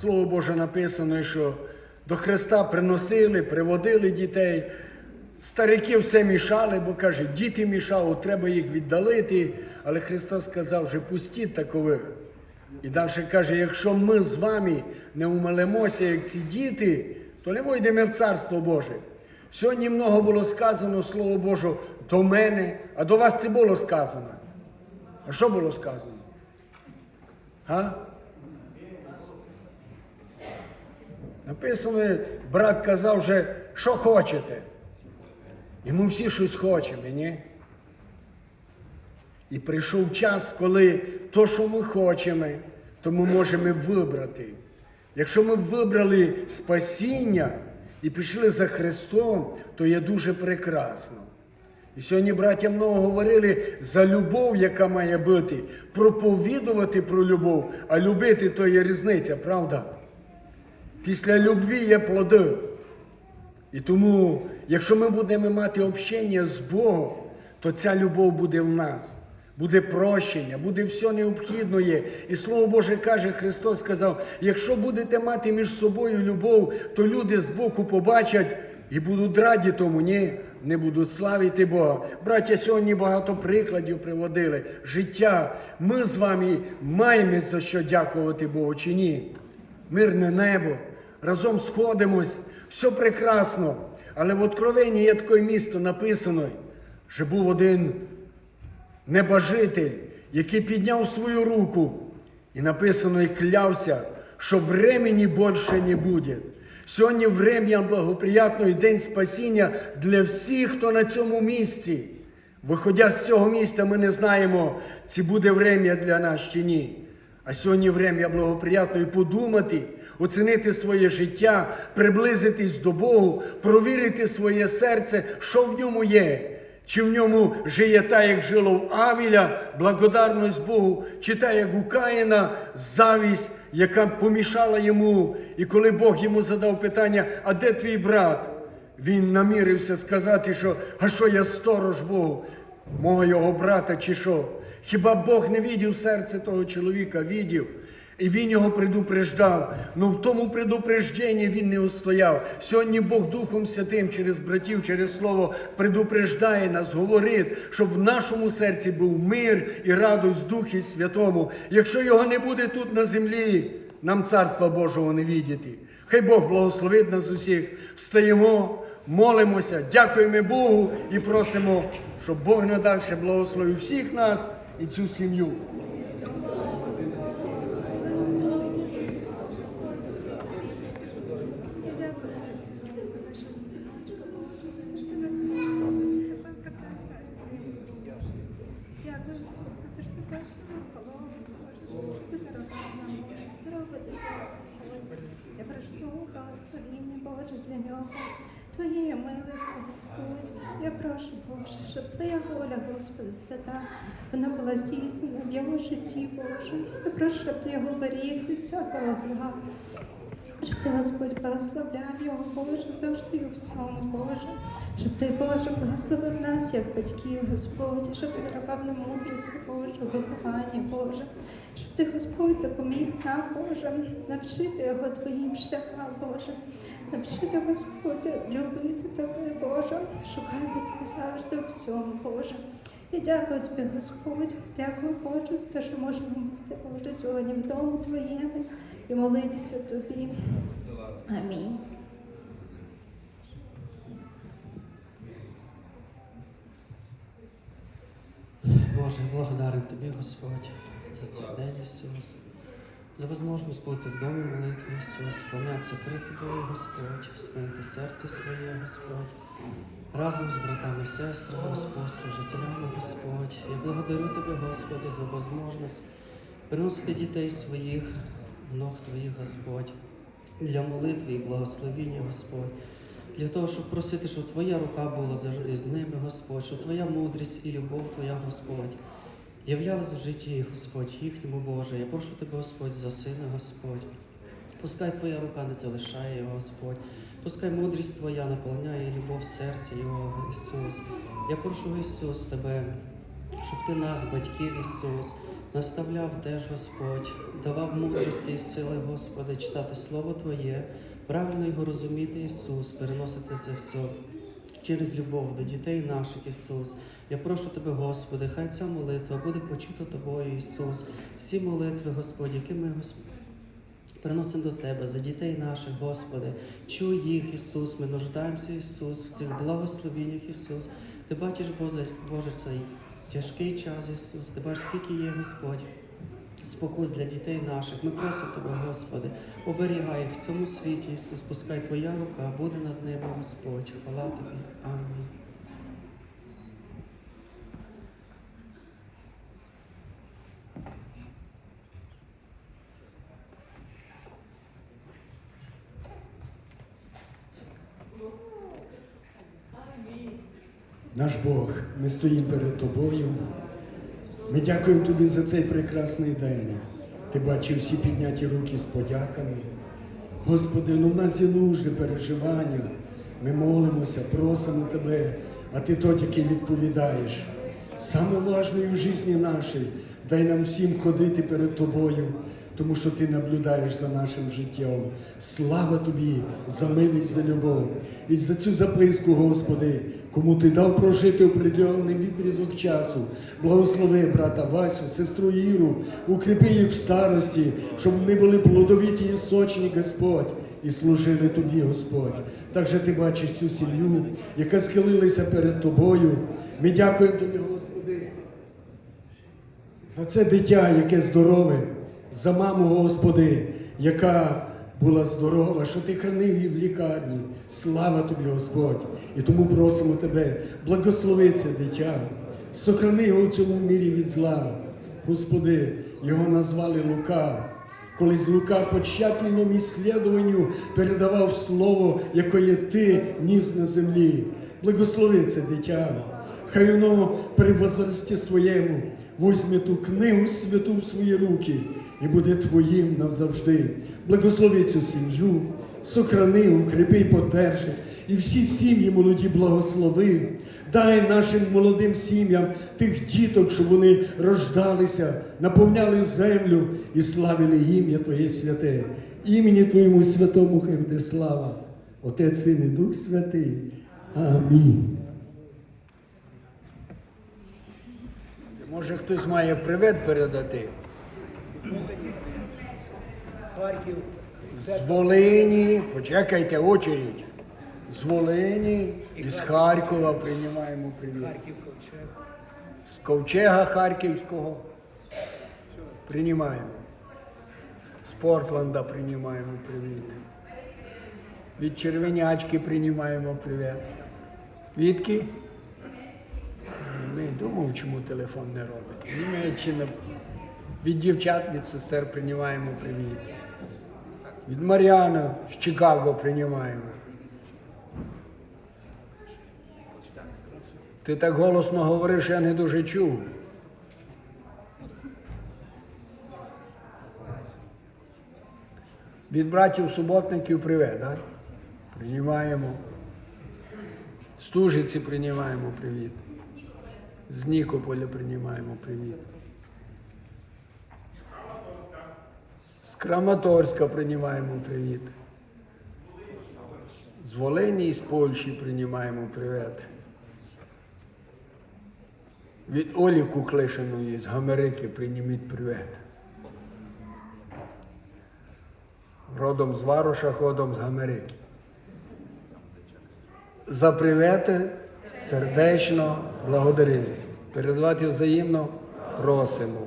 Слово Боже написано, що до Христа приносили, приводили дітей. Старики все мішали, бо каже, діти мішали, треба їх віддалити. Але Христос сказав, вже пустіть такових. І далі каже, якщо ми з вами не умилимося, як ці діти, то не вийдемо в Царство Боже. Сьогодні много було сказано Слово Боже до мене, а до вас це було сказано. А що було сказано? А? Написано, брат казав вже, що хочете. І ми всі щось хочемо, ні? І прийшов час, коли то, що ми хочемо, то ми можемо вибрати. Якщо ми вибрали спасіння і пішли за Христом, то є дуже прекрасно. І сьогодні браття много говорили за любов, яка має бути, проповідувати про любов, а любити то є різниця, правда? Після любві є плоди. І тому, якщо ми будемо мати общення з Богом, то ця любов буде в нас. Буде прощення, буде все необхідне. І Слово Боже каже, Христос сказав: якщо будете мати між собою любов, то люди з боку побачать і будуть раді тому, ні, не будуть славити Бога. Браття, сьогодні багато прикладів приводили. Життя. Ми з вами маємо за що дякувати Богу чи ні? Мирне небо, разом сходимось, все прекрасно. Але в Откровенні є таке місто написано, що був один небожитель, який підняв свою руку, і написано і клявся, що времени більше не буде. Сьогодні врем'я благоприятно і день спасіння для всіх, хто на цьому місці. Виходя з цього міста, ми не знаємо, чи буде врем'я для нас чи ні. А сьогодні врем'я благоприятно і подумати, оцінити своє життя, приблизитись до Богу, провірити своє серце, що в ньому є. Чи в ньому жиє та, як жило в Авіля, благодарність Богу, чи та, як у Каїна, завість, яка помішала йому. І коли Бог йому задав питання, а де твій брат? Він намірився сказати, що а що я сторож Богу, мого його брата, чи що? Хіба Бог не відів серце того чоловіка, відів? І він його предупреждав. Ну в тому предупрежденні він не устояв. Сьогодні Бог Духом Святим через братів, через Слово предупреждає нас, говорить, щоб в нашому серці був мир і радость Духі Святому. Якщо його не буде тут на землі, нам Царства Божого не віддіти. Хай Бог благословить нас усіх. Встаємо, молимося, дякуємо Богу і просимо, щоб Бог надальше благословив всіх нас і цю сім'ю. Я прошу Твого благословіння, Боже, для нього. Твоєї милості, Господь. Я прошу, Боже, щоб Твоя воля, Господи, свята, вона була здійснена в його житті, Боже. Я прошу, щоб ти його беріг від всякого зла. Щоб ти, Господь, благословляв його, Боже, завжди у всьому, Боже. Щоб ти, Боже, благословив нас, як батьків, Господь, щоб ти дарував нам мудрість, Боже, виховання, Боже. Щоб ти, Господь, допоміг нам, Боже, навчити його твоїм шляхам, Боже. Навчити, Господь, любити тебе, Боже, шукати тебе завжди у всьому, Боже. Я дякую тобі, Господь, дякую, Боже, за те, що можемо бути, Боже, сьогодні в дому Твоєму і молитися тобі. Амінь. Боже, благодарен Тобі, Господь, за цей день, Ісус, за можливість бути в домі молитви, Ісус, склонятися перед Тобою, Господь, склонити серце своє, Господь, разом з братами і сестрами, Господь, служителями, Господь. Я благодарю Тебе, Господи, за можливість приносити дітей своїх, ног Твоїх, Господь, для молитви і благословіння, Господь. Для того, щоб просити, щоб Твоя рука була завжди з ними, Господь, щоб Твоя мудрість і любов Твоя, Господь, являлась в житті, Господь, їхньому Боже. Я прошу Тебе, Господь, за сина, Господь. Пускай Твоя рука не залишає його, Господь. Пускай мудрість Твоя наповняє любов серця Його, Ісус. Я прошу, Ісус, Тебе, щоб Ти нас, батьків, Ісус, наставляв теж Господь, давав мудрості і сили, Господи, читати Слово Твоє, правильно його розуміти, Ісус, переносити це все через любов до дітей наших, Ісус. Я прошу Тебе, Господи, хай ця молитва буде почута Тобою, Ісус. Всі молитви, Господь, які ми, Приносимо до Тебе за дітей наших, Господи. Чуй їх, Ісус. Ми нуждаємося, Ісус, в цих благословеннях, Ісус. Ти бачиш, Боже, Боже, цей тяжкий час, Ісус. Ти скільки є, Господь. Спокус для дітей наших. Ми просимо Тебе, Господи, оберігай в цьому світі, Ісус. Пускай Твоя рука буде над ними, Господь. Хвала Тобі. Амінь. Наш Бог, ми стоїмо перед Тобою. Ми дякуємо Тобі за цей прекрасний день. Ти бачив всі підняті руки з подяками. Господи, ну в нас є нужди, переживання. Ми молимося, просимо Тебе, а Ти то тільки відповідаєш. Саме важливе в житті нашій, дай нам всім ходити перед Тобою, тому що Ти наблюдаєш за нашим життям. Слава Тобі за милість, за любов. І за цю записку, Господи, кому Ти дав прожити определений відрізок часу. Благослови брата Васю, сестру Іру, укріпи їх в старості, щоб вони були плодовиті і сочні, Господь. І служили тобі, Господь. Так же ти бачиш цю сім'ю, яка схилилася перед тобою. Ми дякуємо тобі, Господи, за це дитя, яке здорове, за маму, Господи, яка була здорова, що ти хранив її в лікарні. Слава тобі, Господь! І тому просимо тебе, благослови це дитя, сохрани його в цьому мірі від зла. Господи, його назвали Лука. Колись Лука по тщательному ісследуванню передавав слово, яке ти ніс на землі. Благослови це дитя. Хай воно при возрасті своєму візьме ту книгу святу в свої руки і буде твоїм навзавжди. Благослови цю сім'ю, сохрани, укріпи подержи. І всі сім'ї молоді благослови. Дай нашим молодим сім'ям тих діток, щоб вони рождалися, наповняли землю і славили ім'я Твоє святе. Імені Твоєму святому хай буде слава. Отець Син і Дух Святий. Амінь. Може хтось має привет передати? Харків, З Волині, почекайте очередь. З Волині і з Харкова приймаємо привіт. Харків, Ковчег. З Ковчега Харківського приймаємо. З Портланда приймаємо привіт. Від Червенячки приймаємо привіт. Відки? Думав, чому телефон не робить. З Німеччини. Від дівчат, від сестер приймаємо привіт. Від Мар'яна з Чикаго приймаємо. Ти так голосно говориш, я не дуже чув. Від братів суботників привет, так? Приймаємо. Стужиці приймаємо привіт. З Нікополя приймаємо привіт. З Краматорська приймаємо привіт. З Волині і з Польщі приймаємо привіт. Від Олі Куклишиної з Гамерики прийміть привіт. Родом з Вароша, ходом з Гамерики. За привети сердечно благодаримо. Передавати взаємно просимо.